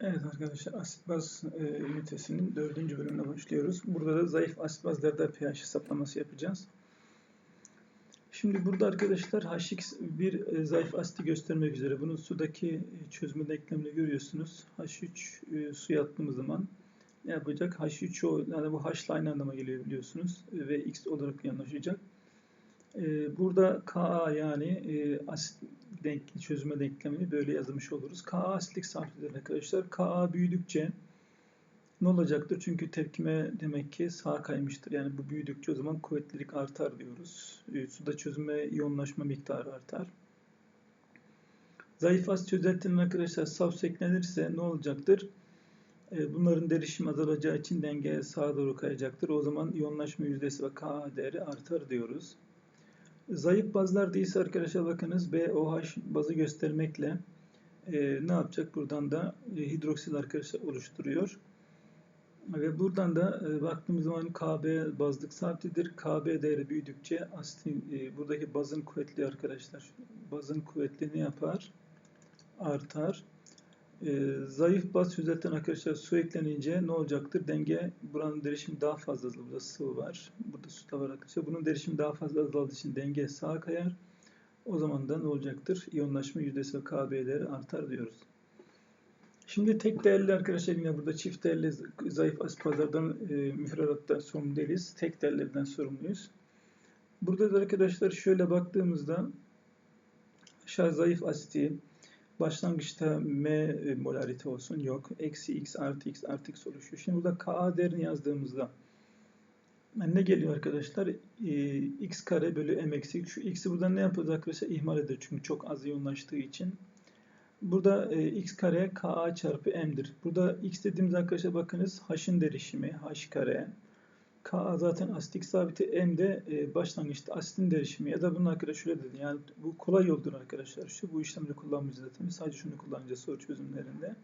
Evet arkadaşlar asit baz e, ünitesinin dördüncü bölümüne başlıyoruz. Burada da zayıf asit bazlarda pH hesaplaması yapacağız. Şimdi burada arkadaşlar Hx bir e, zayıf asiti göstermek üzere. Bunun sudaki e, çözme denklemini görüyorsunuz. H3 e, suya attığımız zaman ne yapacak? H3 o yani bu H ile aynı anlama geliyor biliyorsunuz. E, ve X olarak yanlaşacak. E, burada Ka yani e, asit denk, çözüme denklemini böyle yazmış oluruz. Ka asitlik sabitidir arkadaşlar. Ka büyüdükçe ne olacaktır? Çünkü tepkime demek ki sağa kaymıştır. Yani bu büyüdükçe o zaman kuvvetlilik artar diyoruz. E, suda çözüme iyonlaşma miktarı artar. Zayıf asit çözeltinin arkadaşlar saf eklenirse ne olacaktır? E, bunların derişim azalacağı için denge sağa doğru kayacaktır. O zaman iyonlaşma yüzdesi ve Ka değeri artar diyoruz. Zayıf bazlar değilse arkadaşlar bakınız BOH bazı göstermekle e, ne yapacak? Buradan da e, hidroksil arkadaşlar oluşturuyor. Ve buradan da e, baktığımız zaman KB bazlık sabitidir. KB değeri büyüdükçe aslında e, buradaki bazın kuvvetli arkadaşlar. Bazın kuvvetli ne yapar? Artar. E, zayıf baz çözelten arkadaşlar su eklenince ne olacaktır? Denge buranın derişimi daha fazla azalır. Burada sıvı var. Burada su da var arkadaşlar. Bunun derişimi daha fazla azaldığı için denge sağa kayar. O zaman da ne olacaktır? İyonlaşma yüzdesi ve KB değeri artar diyoruz. Şimdi tek değerli arkadaşlar yine burada çift değerli zayıf asit pazardan e, müfredattan sorumlu değiliz. Tek değerlerden sorumluyuz. Burada da arkadaşlar şöyle baktığımızda aşağı zayıf asiti başlangıçta M molarite olsun yok. Eksi x artı x artı x oluşuyor. Şimdi burada Ka değerini yazdığımızda ne geliyor arkadaşlar? E, x kare bölü m eksi Şu x'i buradan ne yapacağız arkadaşlar? İhmal eder çünkü çok az iyonlaştığı için. Burada e, x kare ka çarpı m'dir. Burada x dediğimiz arkadaşlar bakınız h'ın derişimi h kare. Ka zaten asitik sabiti m de e, başlangıçta asitin derişimi ya da bunun arkadaşlar şöyle dedi. Yani bu kolay yoldur arkadaşlar. Şu bu işlemde kullanmayacağız zaten. Sadece şunu kullanacağız soru çözümlerinde.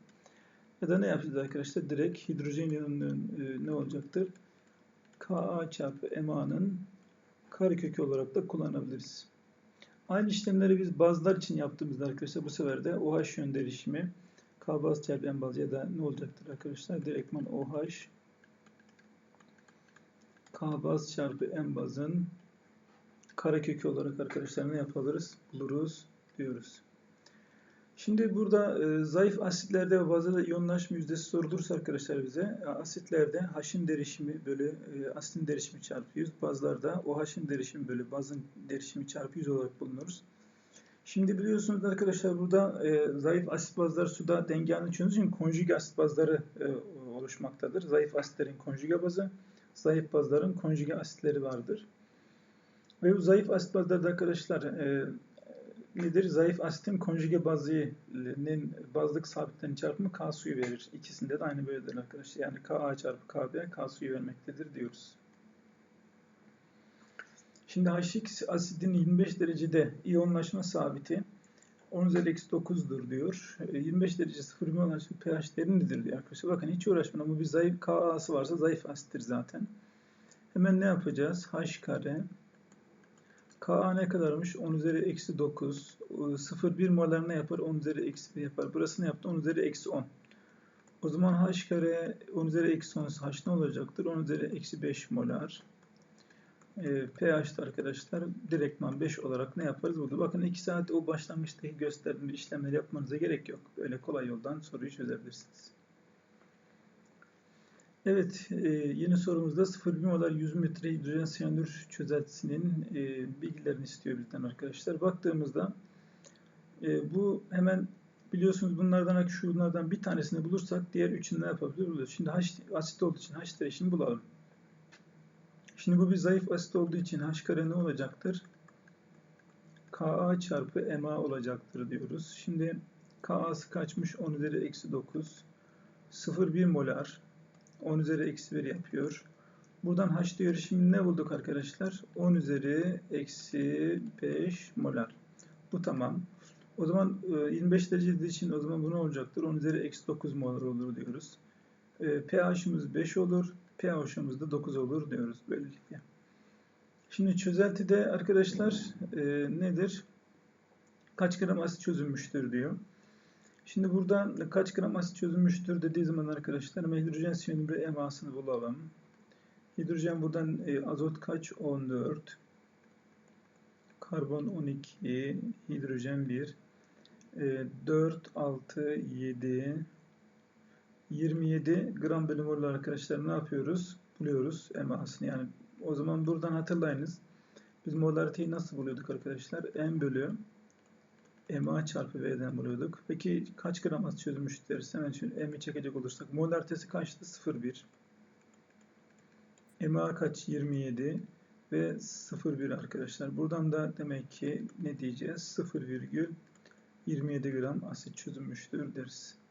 Ya da ne yapacağız arkadaşlar? Direkt hidrojen yanının e, ne olacaktır? Ka çarpı MA'nın karekökü olarak da kullanabiliriz. Aynı işlemleri biz bazlar için yaptığımızda arkadaşlar bu sefer de OH yön derişimi K baz çarpı M baz ya da ne olacaktır arkadaşlar? Direktman OH K baz çarpı M bazın karekökü olarak arkadaşlar ne yapabiliriz? Buluruz diyoruz. Şimdi burada e, zayıf asitlerde ve bazıda iyonlaşma yüzdesi sorulursa arkadaşlar bize e, asitlerde H'in derişimi bölü e, asitin derişimi çarpı 100 bazılarda OH'in derişimi bölü bazın derişimi çarpı 100 olarak bulunuruz. Şimdi biliyorsunuz arkadaşlar burada e, zayıf asit bazları suda denge çözümü için konjüge asit bazları e, oluşmaktadır. Zayıf asitlerin konjüge bazı, zayıf bazların konjüge asitleri vardır. Ve bu zayıf asit bazlarda arkadaşlar e, nedir? Zayıf asitin konjüge bazının bazlık sabitlerinin çarpımı K suyu verir. İkisinde de aynı böyledir arkadaşlar. Yani Ka çarpı KB K suyu vermektedir diyoruz. Şimdi H2 asidin 25 derecede iyonlaşma sabiti 10 üzeri eksi 9'dur diyor. 25 derece 0 iyonlaşma pH derinlidir diyor arkadaşlar. Bakın hiç uğraşmayın ama bir zayıf Ka'sı varsa zayıf asittir zaten. Hemen ne yapacağız? H kare Ka ne kadarmış? 10 üzeri eksi 9. 0,1 molar ne yapar? 10 üzeri eksi 1 yapar. Burası ne yaptı? 10 üzeri eksi 10. O zaman h kare 10 üzeri eksi 10 h ne olacaktır? 10 üzeri eksi 5 molar. E, pH'da arkadaşlar direktman 5 olarak ne yaparız? Burada bakın 2 saat o başlangıçtaki gösterdiğim işlemleri yapmanıza gerek yok. Böyle kolay yoldan soruyu çözebilirsiniz. Evet, e, yeni sorumuzda 0,1 molar 100 metre hidrojen siyanür çözeltisinin e, bilgilerini istiyor bizden arkadaşlar. Baktığımızda e, bu hemen biliyorsunuz bunlardan şunlardan bir tanesini bulursak diğer üçünü ne yapabiliriz? Şimdi H asit olduğu için H derişini bulalım. Şimdi bu bir zayıf asit olduğu için H kare ne olacaktır? Ka çarpı Ma olacaktır diyoruz. Şimdi Ka'sı kaçmış? 10 üzeri eksi 9. 0,1 molar 10 üzeri eksi 1 yapıyor. Buradan H diyor şimdi ne bulduk arkadaşlar? 10 üzeri eksi 5 molar. Bu tamam. O zaman 25 e, derece için o zaman bu ne olacaktır? 10 üzeri eksi 9 molar olur diyoruz. E, pH'imiz 5 olur. pH'imiz de 9 olur diyoruz böylelikle. Şimdi çözeltide arkadaşlar e, nedir? Kaç gram asit çözülmüştür diyor. Şimdi burada kaç gram asit çözülmüştür dediği zaman arkadaşlar hidrojen siyanürü emasını bulalım. Hidrojen buradan e, azot kaç? 14. Karbon 12. Hidrojen 1. E, 4, 6, 7. 27 gram bölü mol arkadaşlar ne yapıyoruz? Buluyoruz emasını. Yani o zaman buradan hatırlayınız. Biz molariteyi nasıl buluyorduk arkadaşlar? M bölü MA çarpı V'den buluyorduk. Peki kaç gram az çözülmüş deriz? Hemen şöyle M'i çekecek olursak. Molaritesi kaçtı? 0,1. MA kaç? 27 ve 0,1 arkadaşlar. Buradan da demek ki ne diyeceğiz? 0,27 gram asit çözülmüştür deriz.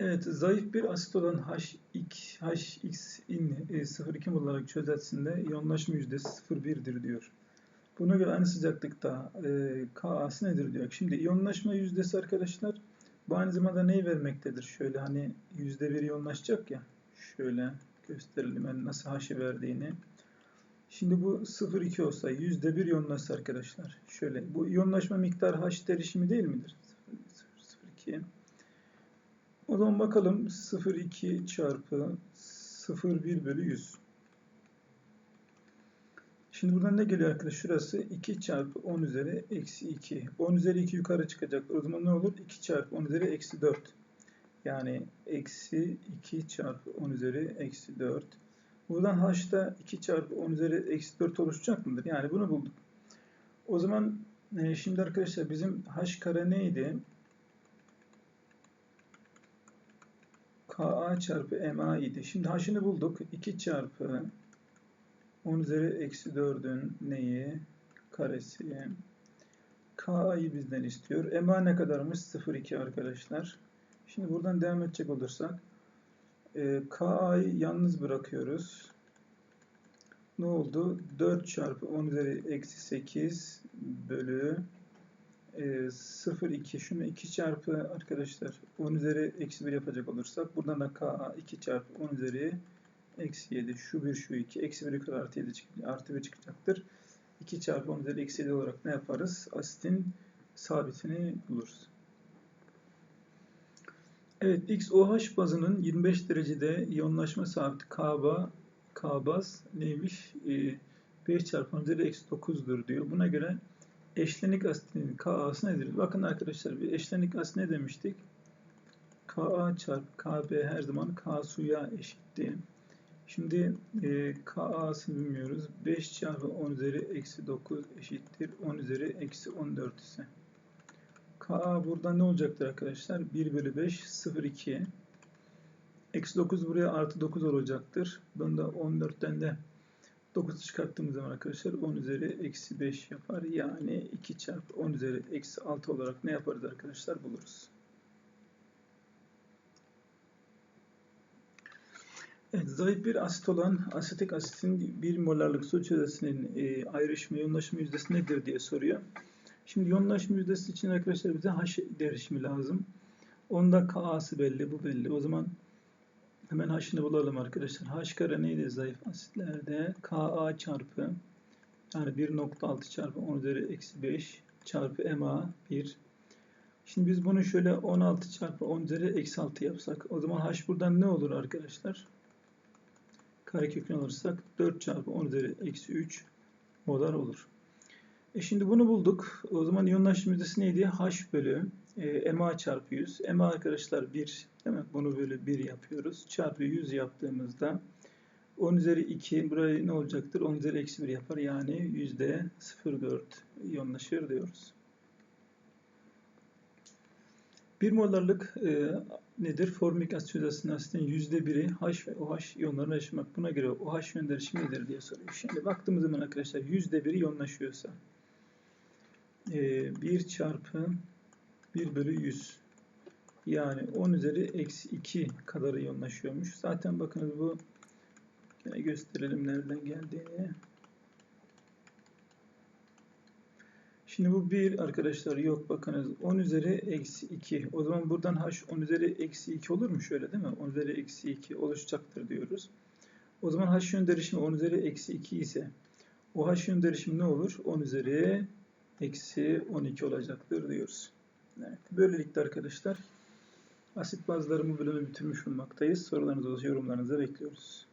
Evet, zayıf bir asit olan H2, HX'in 0,2 mol olarak çözeltisinde iyonlaşma yüzdesi 0,1'dir diyor. Buna göre aynı sıcaklıkta e, Ka'sı nedir diyor. Şimdi iyonlaşma yüzdesi arkadaşlar bu aynı zamanda neyi vermektedir? Şöyle hani yüzde bir iyonlaşacak ya. Şöyle gösterelim yani nasıl H'ı verdiğini. Şimdi bu 0,2 olsa yüzde bir iyonlaşsa arkadaşlar. Şöyle bu iyonlaşma miktarı H derişimi değil midir? 0,2 o zaman bakalım 0,2 çarpı 0,1 bölü 100. Şimdi buradan ne geliyor arkadaşlar? Şurası 2 çarpı 10 üzeri eksi 2. 10 üzeri 2 yukarı çıkacak. O zaman ne olur? 2 çarpı 10 üzeri eksi 4. Yani eksi 2 çarpı 10 üzeri eksi 4. Buradan h'da 2 çarpı 10 üzeri eksi 4 oluşacak mıdır? Yani bunu bulduk. O zaman e, şimdi arkadaşlar bizim h kare neydi? Ka çarpı ma idi. Şimdi h'ını bulduk. 2 çarpı 10 üzeri eksi 4'ün neyi? Karesi. K'yı bizden istiyor. MA ne kadarmış? 0,2 arkadaşlar. Şimdi buradan devam edecek olursak e, K'yı yalnız bırakıyoruz. Ne oldu? 4 çarpı 10 üzeri eksi 8 bölü e, 0,2. Şunu 2 çarpı arkadaşlar 10 üzeri eksi 1 yapacak olursak buradan da K 2 çarpı 10 üzeri eksi 7 şu 1 şu 2 eksi 1 yukarı artı 7 artı 1 çıkacaktır. 2 çarpı 10 üzeri eksi 7 olarak ne yaparız? Asitin sabitini buluruz. Evet XOH bazının 25 derecede iyonlaşma sabiti K'ba K baz neymiş? E, 5 çarpı 10 üzeri eksi 9'dur diyor. Buna göre eşlenik asitin Ka'sı nedir? Bakın arkadaşlar bir eşlenik asit ne demiştik? Ka çarpı Kb her zaman K suya eşitti. Şimdi e, Ka'sını bilmiyoruz. 5 çarpı 10 üzeri eksi 9 eşittir. 10 üzeri eksi 14 ise. Ka burada ne olacaktır arkadaşlar? 1 bölü 5 0 2. Eksi 9 buraya artı 9 olacaktır. Bunda 14'ten de 9 çıkarttığımız zaman arkadaşlar 10 üzeri eksi 5 yapar. Yani 2 çarpı 10 üzeri eksi 6 olarak ne yaparız arkadaşlar buluruz. Evet, zayıf bir asit olan asetik asitin 1 molarlık su çözesinin e, ayrışma yoğunlaşma yüzdesi nedir diye soruyor. Şimdi yoğunlaşma yüzdesi için arkadaşlar bize H derişimi lazım. Onda K'sı belli, bu belli. O zaman hemen H'ını bulalım arkadaşlar. H kare neydi zayıf asitlerde? Ka çarpı yani 1.6 çarpı 10 üzeri eksi 5 çarpı MA 1. Şimdi biz bunu şöyle 16 çarpı 10 üzeri eksi 6 yapsak. O zaman H buradan ne olur arkadaşlar? karekökünü alırsak 4 çarpı 10 üzeri eksi 3 molar olur. E şimdi bunu bulduk. O zaman iyonlaşma yüzdesi neydi? H bölü e, MA çarpı 100. MA arkadaşlar 1 değil mi? Bunu böyle 1 yapıyoruz. Çarpı 100 yaptığımızda 10 üzeri 2 buraya ne olacaktır? 10 üzeri eksi 1 yapar. Yani yüzde 0,4 iyonlaşır diyoruz. 1 molarlık e, nedir? Formik asit asitin %1'i H ve OH iyonlarına yaşamak. Buna göre OH yönderişi nedir diye soruyor. Şimdi baktığımız zaman arkadaşlar %1'i iyonlaşıyorsa e, 1 çarpı 1 bölü 100 yani 10 üzeri eksi 2 kadar iyonlaşıyormuş. Zaten bakınız bu yine gösterelim nereden geldiğini. Şimdi bu 1 arkadaşlar yok bakınız 10 üzeri eksi 2. O zaman buradan h 10 üzeri eksi 2 olur mu şöyle değil mi? 10 üzeri eksi 2 oluşacaktır diyoruz. O zaman h yön derişimi 10 üzeri eksi 2 ise o h yön derişimi ne olur? 10 üzeri eksi 12 olacaktır diyoruz. Evet. Böylelikle arkadaşlar asit bazlarımı bölümü bitirmiş olmaktayız. Sorularınızı, yorumlarınızı bekliyoruz.